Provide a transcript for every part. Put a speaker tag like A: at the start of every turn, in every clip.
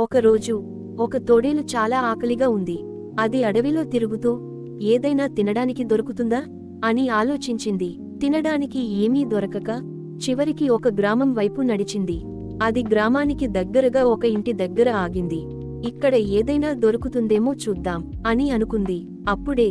A: ఒకరోజు ఒక తోడేలు చాలా ఆకలిగా ఉంది. అది అడవిలో తిరుగుతూ ఏదైనా తినడానికి దొరుకుతుందా? అని ఆలోచించింది. తినడానికి ఏమీ దొరకక చివరికి ఒక గ్రామం వైపు నడిచింది. అది గ్రామానికి దగ్గరగా ఒక ఇంటి దగ్గర ఆగింది. ఇక్కడ ఏదైనా దొరుకుతుందేమో చూద్దాం అని అనుకుంది. అప్పుడే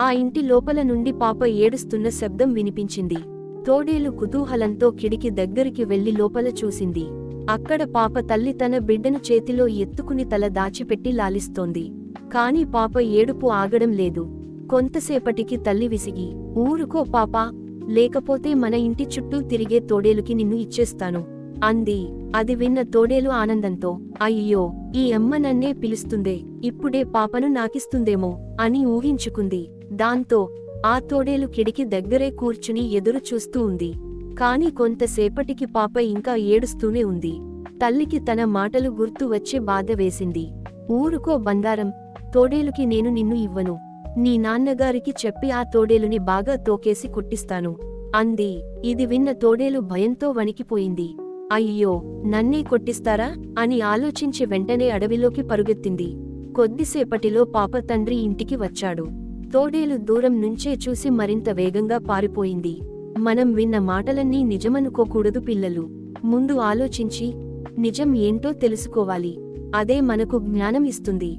A: ఆ ఇంటి లోపల నుండి పాప ఏడుస్తున్న శబ్దం వినిపించింది. తోడేలు కుతూహలంతో కిడికి దగ్గరికి వెళ్ళి లోపల చూసింది. అక్కడ పాప తల్లి తన బిడ్డను చేతిలో ఎత్తుకుని తల దాచిపెట్టి లాలిస్తోంది. కాని పాప ఏడుపు ఆగడం లేదు. కొంతసేపటికి తల్లి విసిగి ఊరుకో పాప లేకపోతే మన ఇంటి చుట్టూ తిరిగే తోడేలుకి నిన్ను ఇచ్చేస్తాను. అంది. అది విన్న తోడేలు ఆనందంతో అయ్యో ఈ అమ్మ నన్నే పిలుస్తుందే ఇప్పుడే పాపను నాకిస్తుందేమో అని ఊహించుకుంది. దాంతో ఆ తోడేలు కిడికి దగ్గరే కూర్చుని ఎదురు చూస్తూ ఉంది. కాని కొంతసేపటికి పాప ఇంకా ఏడుస్తూనే ఉంది. తల్లికి తన మాటలు గుర్తు వచ్చే బాధ వేసింది. ఊరుకో బంగారం తోడేలుకి నేను నిన్ను ఇవ్వను. నీ నాన్నగారికి చెప్పి ఆ తోడేలుని బాగా తోకేసి కొట్టిస్తాను. అంది. ఇది విన్న తోడేలు భయంతో వణికిపోయింది. అయ్యో నన్నే కొట్టిస్తారా? అని ఆలోచించి వెంటనే అడవిలోకి పరుగెత్తింది. కొద్దిసేపటిలో పాప తండ్రి ఇంటికి వచ్చాడు. తోడేలు దూరం నుంచే చూసి మరింత వేగంగా పారిపోయింది. మనం విన్న మాటలన్నీ నిజమనుకోకూడదు పిల్లలు. ముందు ఆలోచించి నిజం ఏంటో తెలుసుకోవాలి. అదే మనకు జ్ఞానం ఇస్తుంది.